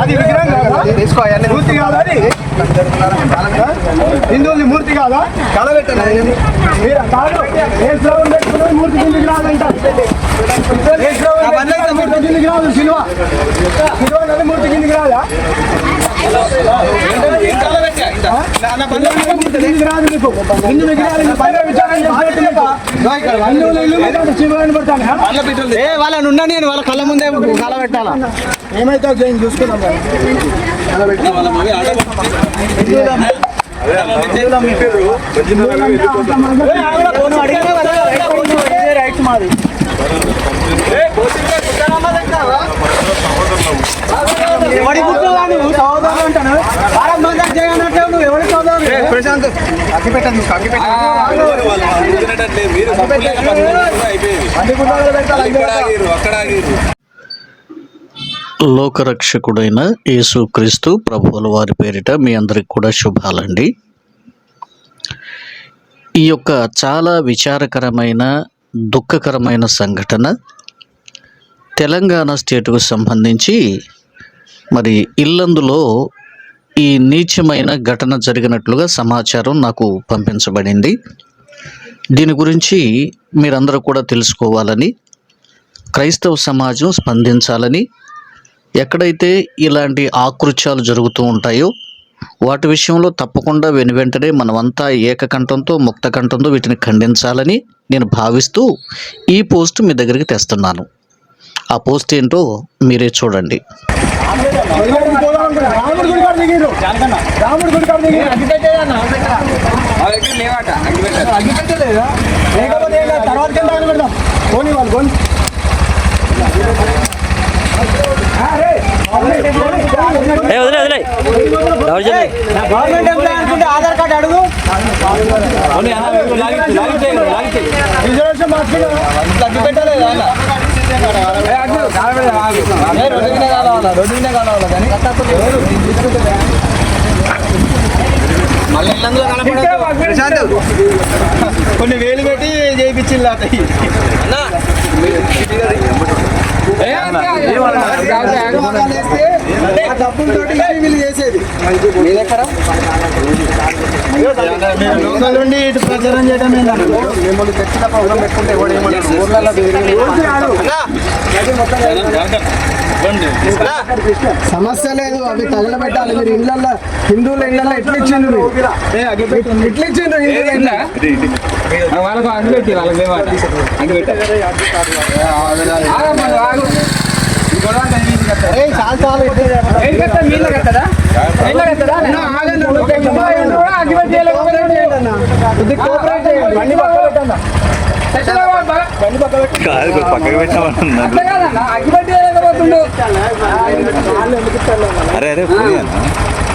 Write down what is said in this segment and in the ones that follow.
అది విగ్రహం కాదా మూర్తి కాదా హిందువుని మూర్తి కాదా మీరు కాదు పెట్టుకున్నది మూర్తి కిందికి రాదంట ఏ మూర్తి కిందికి రాదు శిలువ శిలువ మూర్తి కిందికి రాదా రాదు మీకు హిందు విగ్రహాలు పైన వాళ్ళని ఉన్నా నేను వాళ్ళ కళ్ళ ముందే కళ పెట్టాలా ఏమైతే జైన్ చూసుకుందాం ఎవడి పుట్టు నువ్వు లోకరక్షకుడైన యేసుక్రీస్తు ప్రభువుల వారి పేరిట మీ అందరికి కూడా శుభాలండి. ఈ యొక్క చాలా విచారకరమైన దుఃఖకరమైన సంఘటన తెలంగాణ స్టేటుకు సంబంధించి మరి ఇల్లందులో ఈ నీచమైన ఘటన జరిగినట్లుగా సమాచారం నాకు పంపించబడింది. దీని గురించి మీరందరూ కూడా తెలుసుకోవాలని క్రైస్తవ సమాజం స్పందించాలని ఎక్కడైతే ఇలాంటి ఆకృత్యాలు జరుగుతూ ఉంటాయో వాటి విషయంలో తప్పకుండా వెను వెంటనే మనమంతా ఏకకంఠంతో ముక్తకంఠంతో వీటిని ఖండించాలని నేను భావిస్తూ ఈ పోస్ట్ మీ దగ్గరికి తెస్తున్నాను. ఆ పోస్ట్ ఏంటో మీరే చూడండి. రాముడు గుడి కాడ దిగిరు రాముడు గుడి కాడ దిగిరు అగ్గి పెట్టలేదా లేకపోతే తర్వాత కింద పెడదాం పోనీ వాళ్ళు పోనీ. గవర్నమెంట్ ఎంప్లాయ్ అనుకుంటే ఆధార్ కార్డు అడుగు రిజర్వేషన్ మార్చుకున్నావా? అగ్గి పెట్టలేదు కావాలా? కానీ? కొన్ని వేలు పెట్టి చేయించింది వీళ్ళు చేసేది. నుండి ఇటు ప్రచారం చేయడం మిమ్మల్ని తెచ్చిన పెట్టుకుంటే ఊర్లలో సమస్య లేదు అవి తగలబెట్టాలి. మీరు ఇళ్ళల్లో హిందువుల ఇళ్ళల్లో ఎట్లా ఇచ్చిండ్రు ఎట్లా ఇచ్చిండ్రు వాళ్ళకు అంగు పెట్టి వాళ్ళకి చాలు చాలు మీళ్ళ కట్టదా మీళ్ళ కట్టదా. పక్కకు పెట్టామన్నా. అట్లా అరే అరే.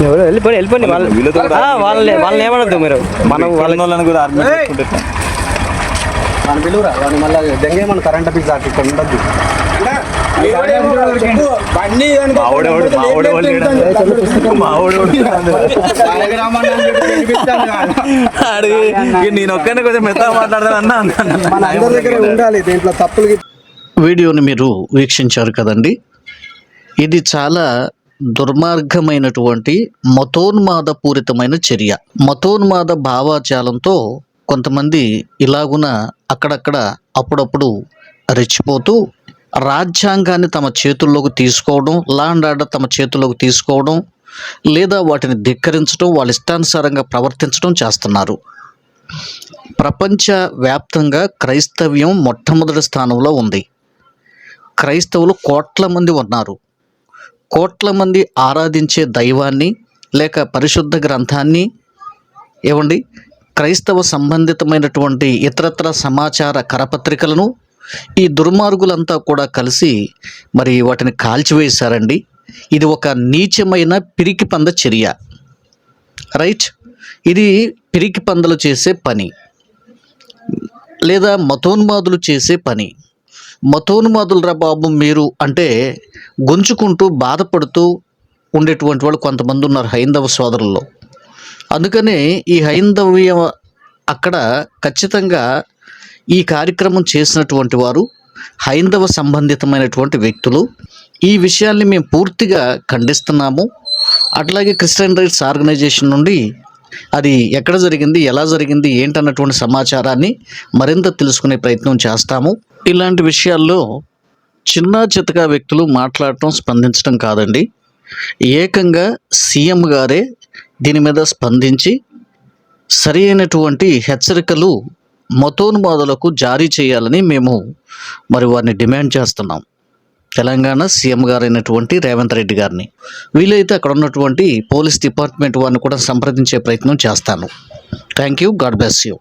ఎవరు? వెళ్ళిపోయి వెళ్ళిపోండి. వాళ్ళు వాళ్ళని వాళ్ళని ఏమనొద్దు మీరు. మనం వాళ్ళ వాళ్ళని కూడా చేసుకుంటే మన పిలువురా? వాడిని మళ్ళీ దెంగేమని కరెంట్ ఆఫీస్ దాటి ఇక్కడ ఉండద్దు. నేను ఒక్కనే కొంచెం మెత్తగా మాట్లాడతాను అన్న. మన అందరి దగ్గర ఉండాలి. దీంట్లో తప్పులు వీడియోని మీరు వీక్షించారు కదండి. ఇది చాలా దుర్మార్గమైనటువంటి మతోన్మాదపూరితమైన చర్య. మతోన్మాద భావాజాలంతో కొంతమంది ఇలాగున అక్కడక్కడ అప్పుడప్పుడు రెచ్చిపోతూ రాజ్యాంగాన్ని తమ చేతుల్లోకి తీసుకోవడం లా అండ్ ఆర్డర్ తమ చేతుల్లోకి తీసుకోవడం లేదా వాటిని ధిక్కరించడం వాళ్ళ ఇష్టానుసారంగా ప్రవర్తించడం చేస్తున్నారు. ప్రపంచ వ్యాప్తంగా క్రైస్తవ్యం మొట్టమొదటి స్థానంలో ఉంది. క్రైస్తవులు కోట్ల మంది ఉన్నారు. కోట్ల మంది ఆరాధించే దైవాన్ని లేక పరిశుద్ధ గ్రంథాన్ని ఏమండి? క్రైస్తవ సంబంధితమైనటువంటి ఇతరత్ర సమాచార కరపత్రికలను ఈ దుర్మార్గులంతా కూడా కలిసి మరి వాటిని కాల్చివేశారండి. ఇది ఒక నీచమైన పిరికి పంద చర్య. రైట్? ఇది పిరికి పందలు చేసే పని. లేదా మతోన్మాదులు చేసే పని. మతోన్మాదులరా బాబు మీరు అంటే గొంచుకుంటూ బాధపడుతూ ఉండేటువంటి వాళ్ళు కొంతమంది ఉన్నారు హైందవ సోదరుల్లో. అందుకనే ఈ హైందవ్య అక్కడ ఖచ్చితంగా ఈ కార్యక్రమం చేసినటువంటి వారు హైందవ సంబంధితమైనటువంటి వ్యక్తులు. ఈ విషయాల్ని మేము పూర్తిగా ఖండిస్తున్నాము. అట్లాగే క్రిస్టియన్ రైట్స్ ఆర్గనైజేషన్ నుండి అది ఎక్కడ జరిగింది ఎలా జరిగింది ఏంటన్నటువంటి సమాచారాన్ని మరింత తెలుసుకునే ప్రయత్నం చేస్తాము. ఇలాంటి విషయాల్లో చిన్న చితకా వ్యక్తులు మాట్లాడటం స్పందించడం కాదండి. ఏకంగా సీఎం గారే దీని మీద స్పందించి సరి అయినటువంటి హెచ్చరికలు మతోన్మాదులకు జారీ చేయాలని మేము మరి వారిని డిమాండ్ చేస్తున్నాం. తెలంగాణ సీఎం గారైనటువంటి రేవంత్ రెడ్డి గారిని. వీలైతే అక్కడ ఉన్నటువంటి పోలీస్ డిపార్ట్మెంట్ వారిని కూడా సంప్రదించే ప్రయత్నం చేస్తాను. Thank you. God bless you.